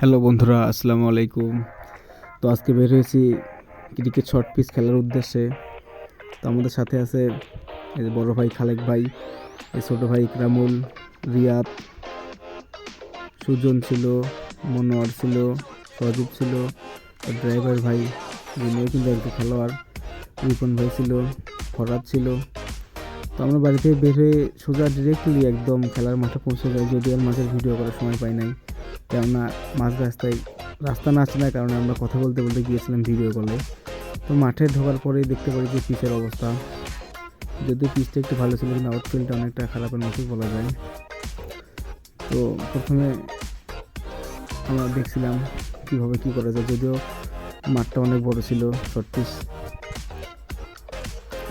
Hello বন্ধুরা, আসসালামু আলাইকুম। তো আজকে বের হয়েছি ক্রিকেট শর্ট পিচ খেলার উদ্দেশ্যে। তো আমাদের সাথে আছে এই বড় ভাই খালেক ভাই, এই ছোটো ভাই ইকরামুল, রিয়াদ, সুজন ছিল, মনোয়ার ছিল, সজীব ছিল ড্রাইভার ভাই যিনিও কিন্তু একজন খেলোয়াড়, রিপন ভাই ছিল ফরাদ ছিল। তো আমরা বাড়ি থেকে বের হয়ে সোজা ডিরেক্টলি একদম খেলার মাঠে পৌঁছে যাই যদি আর মাঝের ভিডিও করার সময় পাই নাই। কেননা মাঝ রাস্তায়, রাস্তা না না কারণে আমরা কথা বলতে বলতে গিয়েছিলাম ভিডিও কলে তো মাঠে ঢোকার পরেই দেখতে পারি যে পিচের অবস্থা। যদিও পিচটা একটু ভালো ছিল, কিন্তু আউটফিল্ডটা অনেকটা খারাপের মতোই বলা যায়। তো প্রথমে আমরা দেখছিলাম কীভাবে কী করা যায়, যদিও মাঠটা অনেক বড় ছিল শর্ট পিচ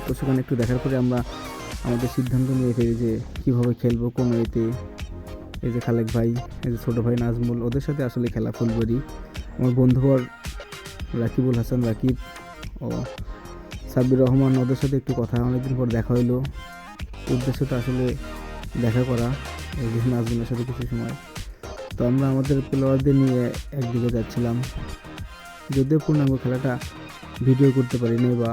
তো সেখানে একটু দেখার পরে আমরা আমাদের সিদ্ধান্ত নিয়ে ফেলি যে কীভাবে খেলব, কোন এতে। এই যে খালেক ভাই, এই যে ছোটো ভাই নাজমুল, ওদের সাথে আসলে খেলা ফুলবাড়ি আমার বন্ধুবর রাকিবুল হাসান রাকিব ও সাব্বির রহমান, ওদের সাথে একটু কথা, অনেকদিন পর দেখা হইল। উদ্দেশ্যটা আসলে দেখা করা, এই যে নাজমুলের সাথে কিছু সময়। তো আমরা আমাদের প্লেয়ারদের নিয়ে একদিকে যাচ্ছিলাম। যদিও পূর্ণাঙ্গ খেলাটা ভিডিও করতে পারি নাই বা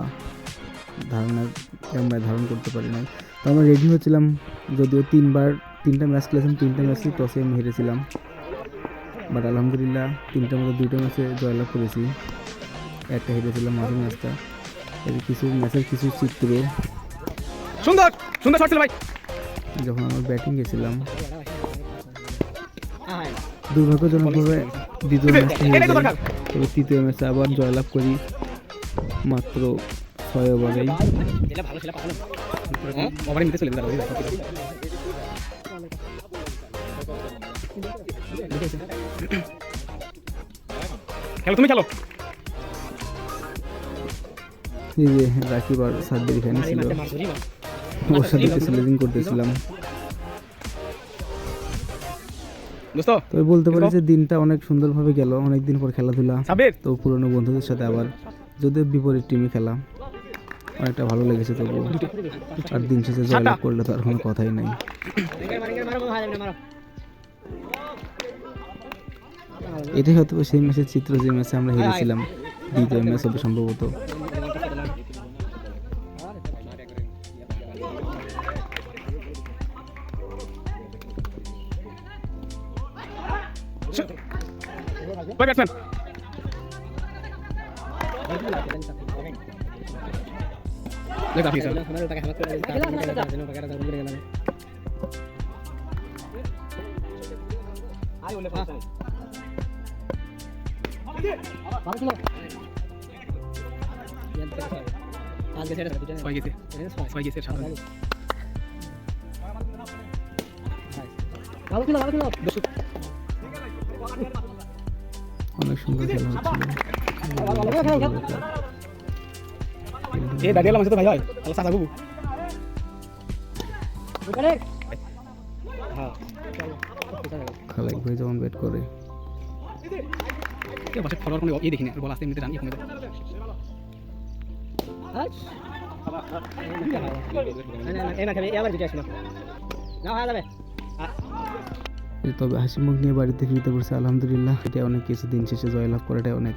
ধারণা ক্যামেরায় ধারণ করতে পারি নাই। তো আমরা রেডি হচ্ছিলাম, যদিও তিনবার তিনটা ম্যাচ খেলেছিলাম তিনটা ম্যাচই টসে আমি হেরেছিলাম। বাট আলহামদুলিল্লাহ তিনটার মধ্যে দুইটা ম্যাচে জয়লাভ করেছি। একটা হেরেছিলাম মাঝের ম্যাচটা। এর কিছু ম্যাচের কিছু চিত্র। সুন্দর সুন্দর শট ভাই। যখন আমরা ব্যাটিং গেছিলাম দুর্ভাগ্যজনকভাবে দ্বিতীয় ম্যাচটা হেরে যাই তবে তৃতীয় ম্যাচে আবার জয়লাভ করি মাত্র ছয় ওভারেই। এটা ভালো খেলো তুমি খেলো। এই যে রাকিব আর সাব্বির এখানে ছিল। ওর সাথে কিছু লেজিং করতেছিলাম। তবে বলতে পারি যে দিনটা অনেক সুন্দরভাবে গেল অনেক দিন পর খেলাধুলা। তো পুরনো বন্ধুদের সাথে আবার যদিও বিপরীত টিমে খেলা। অনেকটা ভালো লেগেছে তবু। আর দিন শেষে জয়লাভ করলে তো আর কোনো কথাই নাই। এটাই হয়তো সেই ম্যাচের চিত্র যে ম্যাচে আমরা হেরেছিলাম। দ্বিতীয় ম্যাচ হবে সম্ভবত। কয় ব্যাটসম্যান দেখ আপনি স্যার ছয় গেছে ছয় গেছে সাত অনেক সুন্দর খেলা হচ্ছিল এ দাঁড়িয়ে আমার সাথে ভাই হয়। তাহলে সাদা বুবু। হ্যাঁ। খালেক ভাই যখন ব্যাট করে। বাসে ফলোয়ার কোনো এই দেখি না। বল আসতে এমনিতে রান এই তবে হাসি মুখ নিয়ে বাড়িতে ফিরতে পারছে আলহামদুলিল্লাহ এটা অনেক কিছু দিন শেষে জয়লাভ করাটাই অনেক